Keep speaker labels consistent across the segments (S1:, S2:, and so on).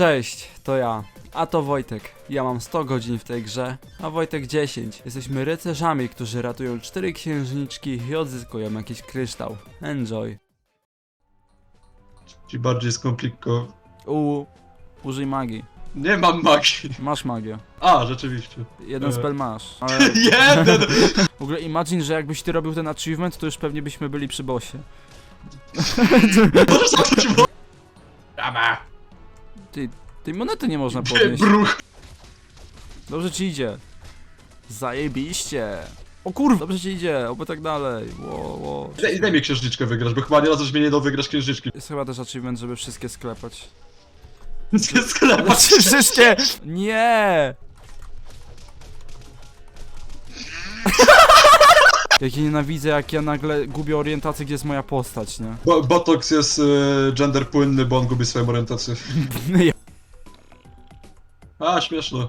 S1: Cześć, to ja. A to Wojtek. Ja mam 100 godzin w tej grze, a Wojtek 10. Jesteśmy rycerzami, którzy ratują 4 księżniczki i odzyskują jakiś kryształ. Enjoy.
S2: Ci bardziej skompliko...
S1: U, użyj magii.
S2: Nie mam magii.
S1: Masz magię.
S2: A, rzeczywiście.
S1: Jeden
S2: E.
S1: spell masz. Ale
S2: Jeden!
S1: w ogóle imagine, że jakbyś ty robił ten achievement, to już pewnie byśmy byli przy bossie.
S2: Możesz mo... Rama!
S1: Ty, tej monety nie można podnieść.
S2: bruch?
S1: Dobrze ci idzie. Zajebiście. O kurwa, dobrze ci idzie, oby tak dalej. Ło, ło.
S2: Daj, daj mi księżniczkę wygrasz, bo chyba nie razu mnie nie do wygrać księżniczki.
S1: Jest chyba też achievement, żeby wszystkie sklepać.
S2: Sklepać.
S1: Znaczy wszystkie! Nie! Jak ja nienawidzę, jak ja nagle gubię orientację, gdzie jest moja postać, nie?
S2: Bo, Botox jest y, gender płynny, bo on gubi swoją orientację.
S1: Ja-
S2: A, śmieszne.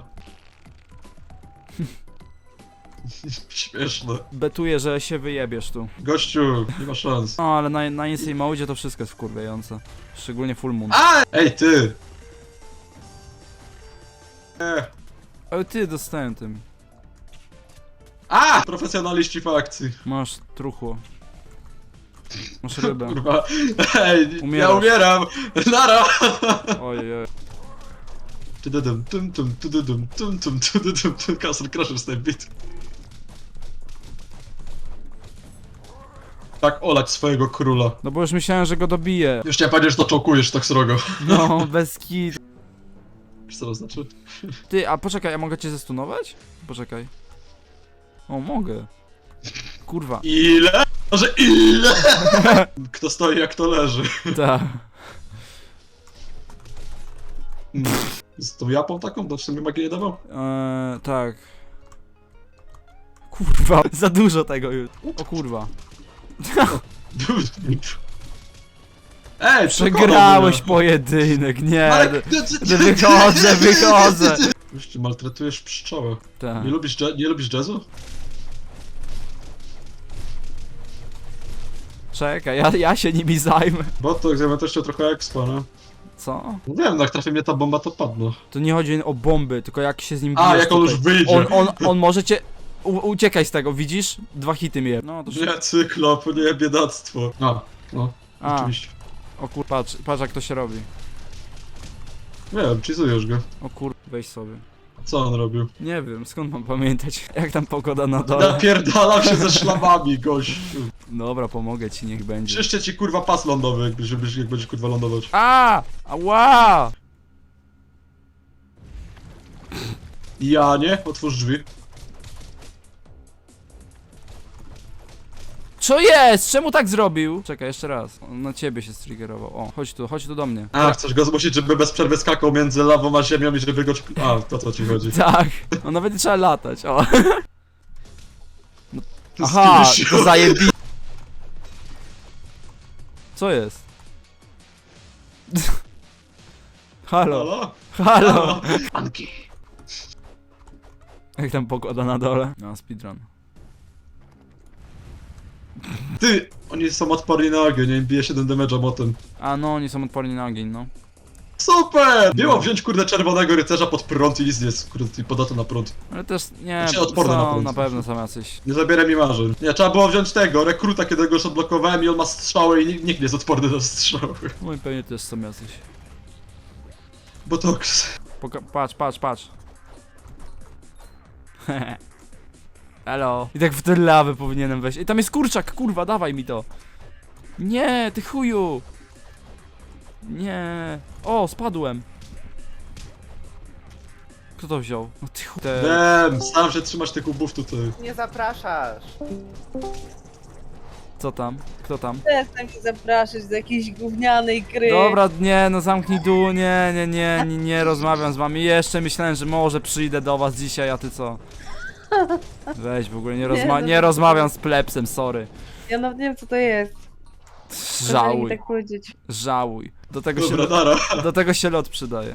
S2: śmieszne.
S1: Betuję, że się wyjebiesz tu.
S2: Gościu, nie ma szans.
S1: No, ale na, na Insane Mode to wszystko jest wkurwiające. Szczególnie Full Moon.
S2: A! Ej, ty! E,
S1: Ale ty dostałem tym.
S2: Profesjonaliści w akcji.
S1: Masz truchło. Masz rybę.
S2: Kurwa. Ej, ja
S1: Umierasz.
S2: umieram! Nara!
S1: Ojej. oj.
S2: Tududum, tum tum, tududum, tum tum, tududum, tum, Castle beat. Tak olać swojego króla.
S1: No bo już myślałem, że go dobiję.
S2: Już nie powiedziesz, to czołkujesz tak srogo.
S1: No, bez kit.
S2: Wiesz co to znaczy?
S1: Ty, a poczekaj, ja mogę cię zestunować? Poczekaj. O, mogę. Kurwa.
S2: Ile? Może ile? Kto stoi jak to leży.
S1: Tak.
S2: Z tą japą taką? To w sumie magię nie dawał?
S1: Eee, tak. Kurwa, za dużo tego już. O kurwa.
S2: Ej,
S1: Przegrałeś pojedynek, nie.
S2: Ale...
S1: no wychodzę, wychodzę.
S2: Już ty maltretujesz pszczołę.
S1: Tak.
S2: Nie lubisz, nie lubisz jazzu?
S1: Czekaj, ja, ja się nimi zajmę.
S2: Bo to egzamentowścią trochę expa, no.
S1: Co?
S2: Nie wiem, no jak trafi mnie ta bomba, to padło.
S1: To nie chodzi o bomby, tylko jak się z nim
S2: A,
S1: bijesz
S2: jak on już
S1: tutaj.
S2: wyjdzie.
S1: On, on, on może cię... U, uciekaj z tego, widzisz? Dwa hity mnie. No to
S2: Nie, cyklop, nie, biedactwo. A, no,
S1: A,
S2: oczywiście.
S1: o kur... Patrz, patrz jak to się robi.
S2: Nie wiem, cheezujesz go.
S1: O kur... weź sobie.
S2: Co on robił?
S1: Nie wiem, skąd mam pamiętać? Jak tam pogoda na dole?
S2: Napierdalam się ze szlamami, gościu.
S1: Dobra, pomogę ci, niech będzie.
S2: Czyszczę ci kurwa pas lądowy, jak, żebyś, jak będziesz kurwa lądować.
S1: A! Ała!
S2: Ja nie? Otwórz drzwi.
S1: Co jest? Czemu tak zrobił? Czekaj, jeszcze raz. On na ciebie się striggerował. O, chodź tu, chodź tu do mnie.
S2: A, chcesz go zmusić, żeby bez przerwy skakał między lawą a ziemią i żeby go... A, to co ci chodzi.
S1: Tak. No nawet nie trzeba latać, o. Aha, to zajebi... Co jest? Halo,
S2: Halo?
S1: halo.
S2: Anki.
S1: Jak tam pogoda na dole? No, speedrun.
S2: Ty! Oni są odporni na ogień, nie im bije 7 damage'a motem.
S1: A no, oni są odporni na ogień, no.
S2: Super! Było wziąć kurde czerwonego rycerza pod prąd i nic nie jest, kurde, podatny na prąd.
S1: Ale też, nie,
S2: Znaczy, odporny na
S1: są,
S2: prąd.
S1: na pewno są jacyś.
S2: Nie zabieraj mi marzeń. Nie, trzeba było wziąć tego, rekruta, kiedy go już odblokowałem i on ma strzały i nikt, nikt nie jest odporny na strzały.
S1: No i pewnie też są jacyś.
S2: Botox.
S1: Poka patrz, patrz, patrz. Hello. I tak w tę lawę powinienem wejść. I tam jest kurczak, kurwa, dawaj mi to. Nie, ty chuju. Nie. O, spadłem. Kto to wziął? No ty chuj. Te...
S2: Wiem, sam się trzymasz tych ubów tutaj.
S3: Nie zapraszasz.
S1: Co tam? Kto tam?
S3: Przestań mnie zapraszać do jakiejś gównianej gry.
S1: Dobra, nie, no zamknij dół, nie, nie, nie, nie, nie rozmawiam z wami. Jeszcze myślałem, że może przyjdę do was dzisiaj, a ty co? Weź w ogóle, nie, rozma
S3: no
S1: nie rozmawiam z plepsem, sorry.
S3: Ja nawet nie wiem co to jest.
S1: Żałuj,
S3: tak powiedzieć.
S1: żałuj. Do tego się,
S2: Dobra,
S1: do tego się lot przydaje.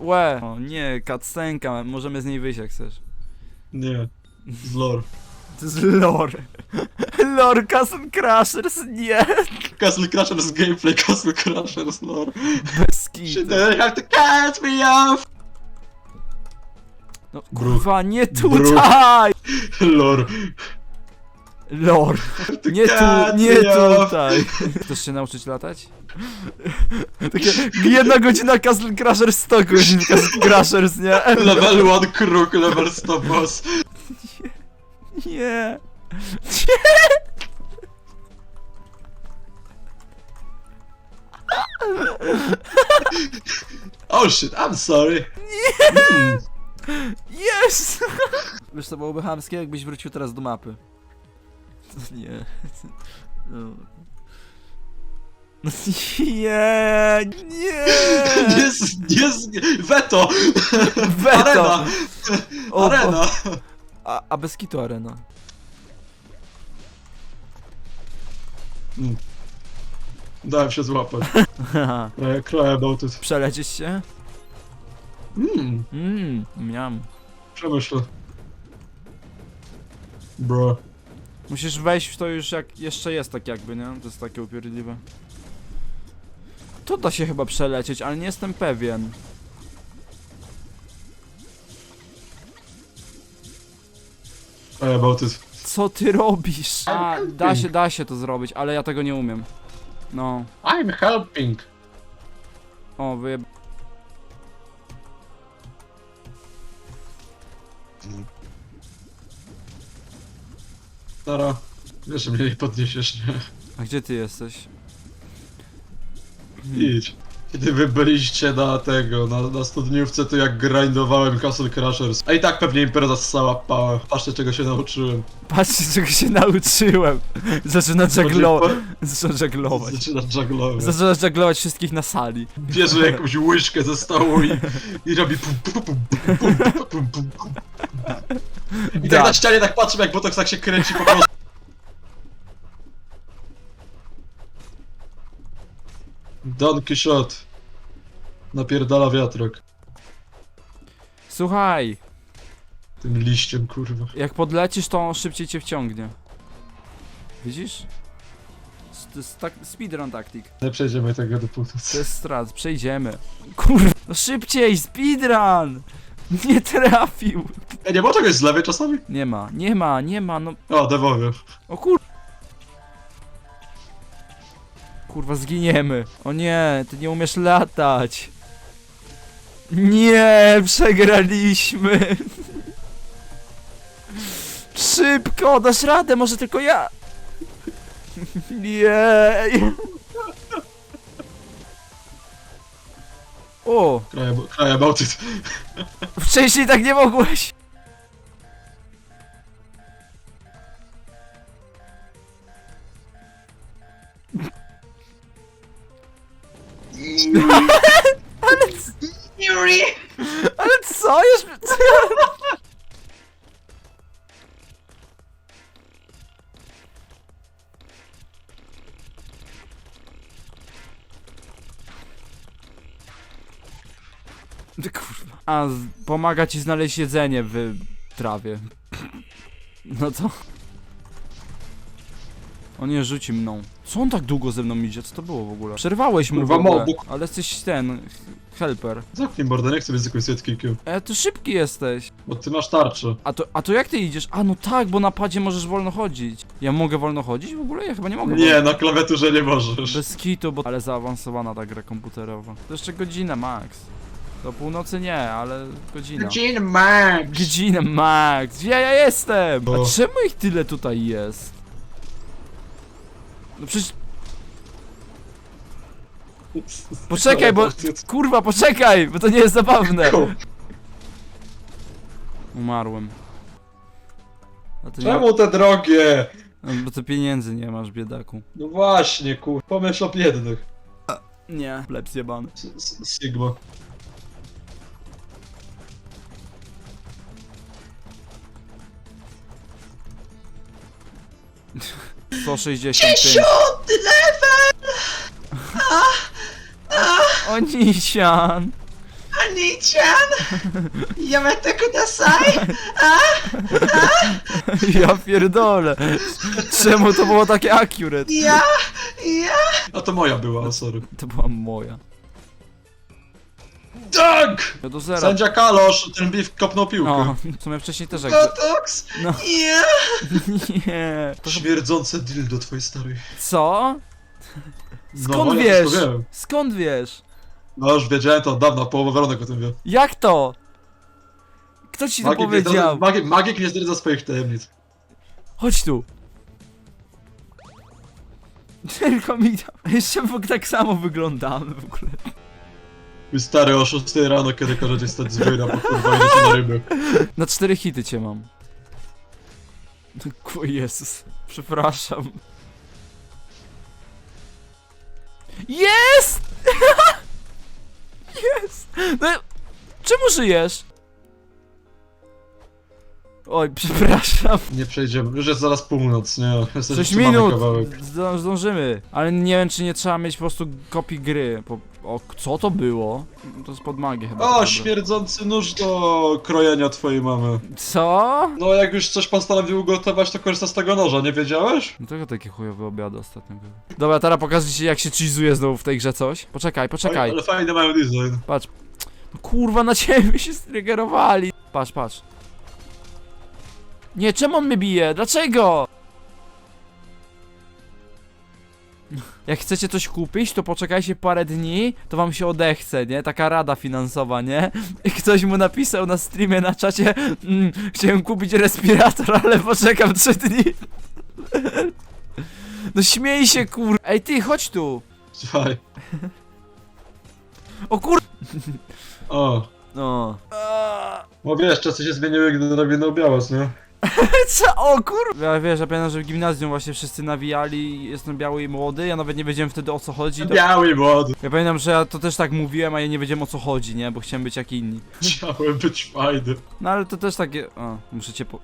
S1: Łe, o nie, cutscenka, możemy z niej wyjść jak chcesz.
S2: Nie. Z lore.
S1: To jest lore. Lord Castle Crashers, nie!
S2: Castle Crashers gameplay, Castle Crashers lore.
S1: Bez
S2: Shit,
S1: kitu.
S2: they have to catch me off!
S1: No kurwa, nie tutaj!
S2: Lore.
S1: Lord,
S2: To
S1: nie tu, nie tutaj. Chcesz się nauczyć latać? Takie jedna godzina Castle Crashers, 100 godzin Castle Crashers, nie?
S2: Level 1 kruk, level 100 boss.
S1: Nie.
S2: Oh shit, I'm sorry.
S1: Yes! Wiesz co byłoby chamskie, jakbyś wrócił teraz do mapy. Nie. No. Nie, nie!
S2: Nie, z- nie, z-! Veto! Arena!
S1: O,
S2: Arena!
S1: A, a bez kitu arena.
S2: Dałem się złapać. Ja cry about it.
S1: Przelecieć się?
S2: Mmm,
S1: Mmm, miam.
S2: Przemyśl. Bro.
S1: Musisz wejść w to już jak jeszcze jest tak jakby, nie? To jest takie upierdliwe. To da się chyba przelecieć, ale nie jestem pewien.
S2: About it.
S1: Co ty robisz? A, da się, da się to zrobić, ale ja tego nie umiem. No.
S2: I'm helping.
S1: O, wyjeb...
S2: Wiesz, że mnie nie podniesiesz, nie?
S1: A gdzie ty jesteś?
S2: Idź. Kiedy wy byliście na tego, na, na studniówce, to jak grindowałem Castle Crashers. A i tak pewnie impreza ssała pała. Patrzcie czego się nauczyłem.
S1: Patrzcie, czego się nauczyłem. Zaczyna żaglować. Zaczyna żaglować.
S2: Zaczyna jugglować.
S1: Zaczyna żaglować wszystkich na sali.
S2: Bierze jakąś łyżkę ze stołu i, i robi pum pum pum pum pum pum pum pum pum. I tak na ścianie tak patrzę jak Botox tak się kręci po prostu. Don Quixote. Napierdala wiatrak.
S1: Słuchaj,
S2: Tym liściem, kurwa.
S1: jak podlecisz, to on szybciej cię wciągnie. Widzisz? S- To jest tak speedrun tactic.
S2: Nie przejdziemy tego dopóty.
S1: To jest strat, przejdziemy. Kurwa, no szybciej, speedrun! Nie trafił.
S2: Ej, nie ma czegoś z lewej czasami?
S1: Nie ma, nie ma, nie ma, no.
S2: O, dewowie.
S1: O kur... Kurwa, zginiemy. O nie, ty nie umiesz latać. Nie, przegraliśmy. Szybko, dasz radę, może tylko ja. Nie. O,
S2: cry about it.
S1: wcześniej tak nie mogłeś. Ale co już? Ty Kurwa. A, z- pomaga ci znaleźć jedzenie w trawie. No to... On nie rzuci mną. Co on tak długo ze mną idzie? Co to było w ogóle? Przerwałeś mu w
S2: Kurwa,
S1: ogóle.
S2: mobuk.
S1: Ale jesteś ten... Helper.
S2: Zamknij mordę, nie chcę być zwykłym sidekikiem.
S1: E, ty szybki jesteś.
S2: Bo ty masz tarczę.
S1: A to, a to jak ty idziesz? A no tak, bo na padzie możesz wolno chodzić. Ja mogę wolno chodzić w ogóle? Ja chyba nie mogę.
S2: Nie, na klawiaturze nie możesz.
S1: Bez kitu, bo... Ale zaawansowana ta gra komputerowa. To jeszcze godzinę max. Do północy nie, ale godzina.
S2: Gene Max!
S1: Godzinę max. Gdzie ja jestem?
S2: O.
S1: A czemu ich tyle tutaj jest? No przecież... Poczekaj, bo... Kurwa, poczekaj, bo to nie jest zabawne. Umarłem. A ty nie...
S2: Czemu te drogie?
S1: No, bo ty pieniędzy nie masz, biedaku.
S2: No właśnie, kur... Pomyśl o biednych.
S1: Nie. Pleb zjebany.
S2: S- S- Sigma.
S1: 165. O Nisian!
S2: Nichan! Yamete kudasai!
S1: Ja pierdolę. Czemu to było takie accurate?
S2: Ja! Ja! A to moja była, o sorry.
S1: To była moja.
S2: Tak!
S1: Ja do zera.
S2: Sędzia Kalosz, ten beef kopnął piłkę.
S1: O, w sumie wcześniej też jak...
S2: Botox!
S1: No.
S2: Ja!
S1: Nie. To chyba...
S2: Śmierdzące deal do twojej starej.
S1: Co? Skąd
S2: No, ja
S1: wiesz?
S2: wiem.
S1: Skąd wiesz?
S2: No już wiedziałem to od dawna, połowa Weronek o tym wie.
S1: Jak to? Kto ci to
S2: nie,
S1: powiedział?
S2: magik, magik nie zdradza swoich tajemnic.
S1: Chodź tu. Tylko mi tam. Jeszcze w- tak samo wyglądamy w ogóle.
S2: Mój stary o 6 rano, kiedy każecie stać z wyra, bo kurwa idę na ryby.
S1: Na cztery hity cię mam. O Jezus, przepraszam. Jest! Jest! No, czemu żyjesz? Oj, przepraszam.
S2: Nie przejdziemy, już jest zaraz północ, nie? Jesteś
S1: 6
S2: jeszcze mamy
S1: minut! Zdążymy. Ale nie wiem, czy nie trzeba mieć po prostu kopii gry. Po... O, co to było? To jest pod magię chyba.
S2: O,
S1: prawda?
S2: śmierdzący nóż do krojenia twojej mamy.
S1: Co?
S2: No jak już coś postanowił ugotować, to korzysta z tego noża, nie wiedziałeś?
S1: Dlaczego takie chujowe obiady ostatnio były? Dobra, teraz pokażę ci jak się cheese'uje znowu w tej grze coś. Poczekaj, poczekaj.
S2: Ale fajny mają design.
S1: Patrz. No kurwa, na ciebie się striggerowali. Patrz, patrz. Nie, czemu on mnie bije? Dlaczego? Jak chcecie coś kupić, to poczekajcie parę dni, to wam się odechce, nie? Taka rada finansowa, nie? I ktoś mu napisał na streamie, na czacie mm, Chciałem kupić respirator, ale poczekam 3 dni No śmiej się, kur... Ej ty, chodź tu!
S2: Słuchaj.
S1: O kur...
S2: O.
S1: No...
S2: Bo wiesz, czasy się zmieniły, gdy robię białas, nie?
S1: Co? O kur... Ja wiesz, ja pamiętam, że w gimnazjum właśnie wszyscy nawijali Jestem biały i młody, ja nawet nie wiedziałem wtedy o co chodzi to...
S2: Biały mod.
S1: Ja pamiętam, że ja to też tak mówiłem, a ja nie wiedziałem o co chodzi, nie? Bo chciałem być jak inni
S2: Chciałem być fajny.
S1: No ale to też takie... O, muszę cię po...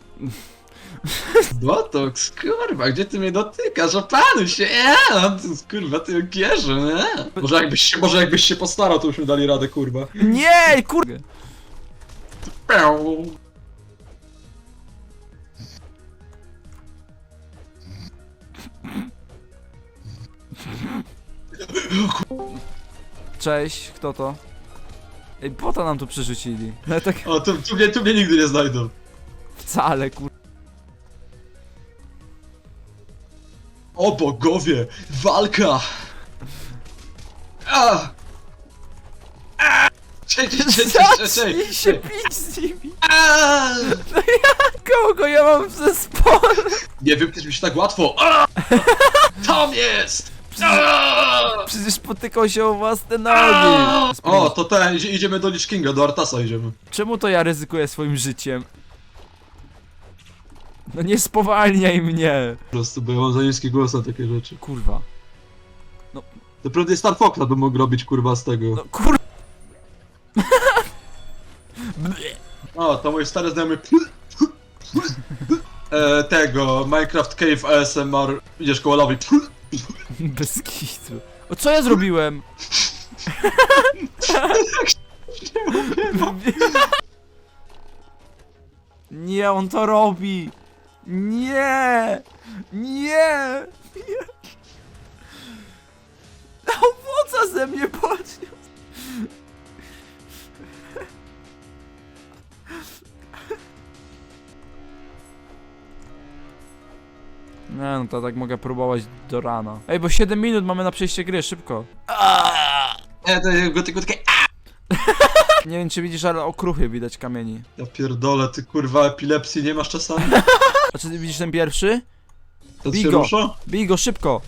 S2: Botox, kurwa, gdzie ty mnie dotykasz? Opanuj się, ja, ty, kurwa, ty nie? Może jakbyś się, może jakbyś się postarał, to byśmy dali radę, kurwa.
S1: Nie, kur...
S2: Piau.
S1: Cześć, kto to? Ej, po to nam tu przerzucili No tak
S2: O, tu, tu, mnie, tu mnie nigdy nie znajdą.
S1: wcale, kur...
S2: O bogowie, walka! A! A! Cześć, cześć, cześć, cześć,
S1: Zacznij
S2: cześć,
S1: się
S2: cześć.
S1: pić z nimi
S2: A!
S1: Kogo ja mam w zespole?
S2: Nie wiem, mi się tak łatwo. A! Tam jest!
S1: Przecież potykał się o własne nogi
S2: O, to ten, idzie- idziemy do Lich Kinga, do Artasa idziemy.
S1: Czemu to ja ryzykuję swoim życiem? No nie spowalniaj mnie!
S2: Po prostu, bo ja mam za niski głos na takie rzeczy.
S1: Kurwa.
S2: To pewnie Star Foxa by mógł robić kurwa z tego.
S1: No kur...
S2: O, to mój stary znajomy e, tego, Minecraft Cave ASMR, idziesz koło lawy.
S1: Bez kitu. O co ja zrobiłem? Nie, on to robi! Nie! Nie! Nie! Owoca ze mnie podniósł! Nie no, to tak mogę próbować do rana. Ej, bo 7 minut mamy na przejście gry, szybko.
S2: E, to go tylko takie
S1: Nie wiem czy widzisz, ale okruchy widać kamieni.
S2: Ja pierdolę, ty kurwa epilepsji nie masz czasami?
S1: A czy ty widzisz ten pierwszy?
S2: To
S1: Bij
S2: się
S1: go.
S2: rusza?
S1: Bij go szybko!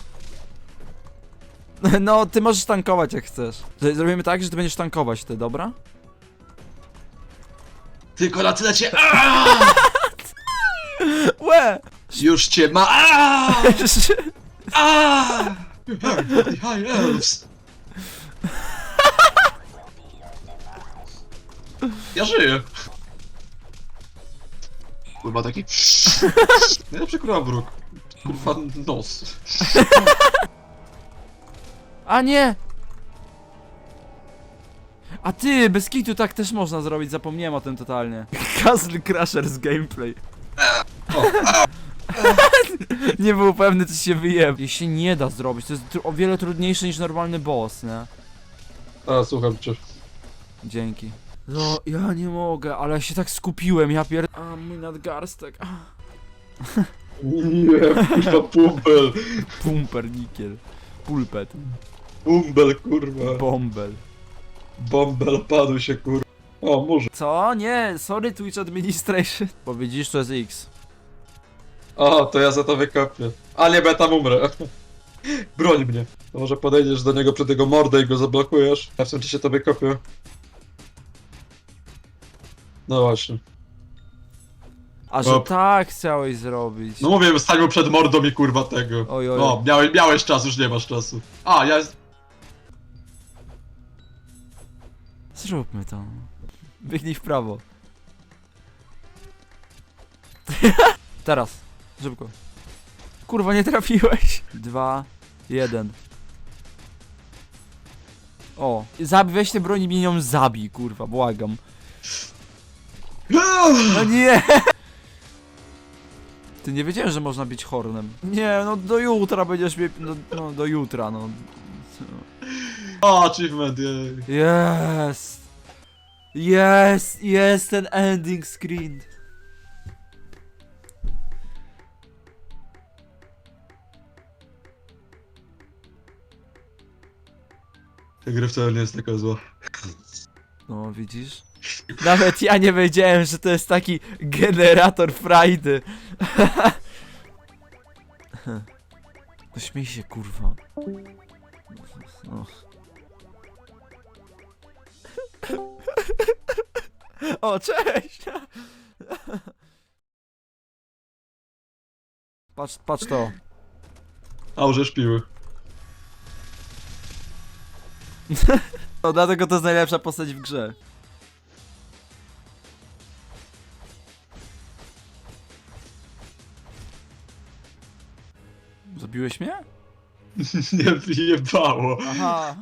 S1: No, ty możesz tankować jak chcesz. Zrobimy tak, że ty będziesz tankować ty, dobra?
S2: Tylko na tyle cię!
S1: Łe!
S2: Już cię ma Aaaa! Aaaa! High elves! Ja żyję. Kurwa taki... Najlepszy kurwa bruk. Kurwa nos.
S1: A nie! A ty, bez kitu tak też można zrobić, zapomniałem o tym totalnie. Castle Crashers gameplay. nie był pewny, co się wyje. Je się nie da zrobić, to jest tr- o wiele trudniejsze niż normalny boss, nie?
S2: A, słucham cię.
S1: Dzięki. No, ja nie mogę, ale ja się tak skupiłem, ja pier... A, mój nadgarstek.
S2: Nie, kurwa, pumbel.
S1: Pumper, nikiel. Pulpet.
S2: Pumbel, kurwa.
S1: Bombel.
S2: Bombel padł się, kurwa. O, może.
S1: Co? Nie, sorry Twitch Administration. Bo widzisz, to jest X.
S2: A, to ja za to wykopię. Ale nie, bo ja tam umrę. Broń mnie. To może podejdziesz do niego przed jego mordę i go zablokujesz. Ja w tym czasie to wykopię. No właśnie.
S1: A że
S2: Op.
S1: tak chciałeś zrobić.
S2: No mówię, stań mu przed mordą i kurwa tego.
S1: Oj, oj.
S2: No, miałeś, miałeś czas, już nie masz czasu. A, ja...
S1: Zróbmy to. Biegnij w prawo. Teraz. Szybko. Kurwa, nie trafiłeś. Dwa, jeden. O, zabij, weź tę broń i mnie ją zabij, kurwa, błagam. No nie! Ty nie wiedziałem, że można być hornem. Nie, no do jutra będziesz mnie... No, no do jutra, no.
S2: O, achievement, jej.
S1: Jest! Jest! Jest ten ending screen!
S2: Ta gra wcale nie jest taka zła.
S1: No, widzisz? Nawet ja nie wiedziałem, że to jest taki generator frajdy. No śmiej się, kurwa. No. O, cześć! Patrz, patrz to.
S2: A, użysz piły.
S1: No dlatego to jest najlepsza postać w grze. Zabiłeś mnie?
S2: nie wyjebało.
S1: Aha.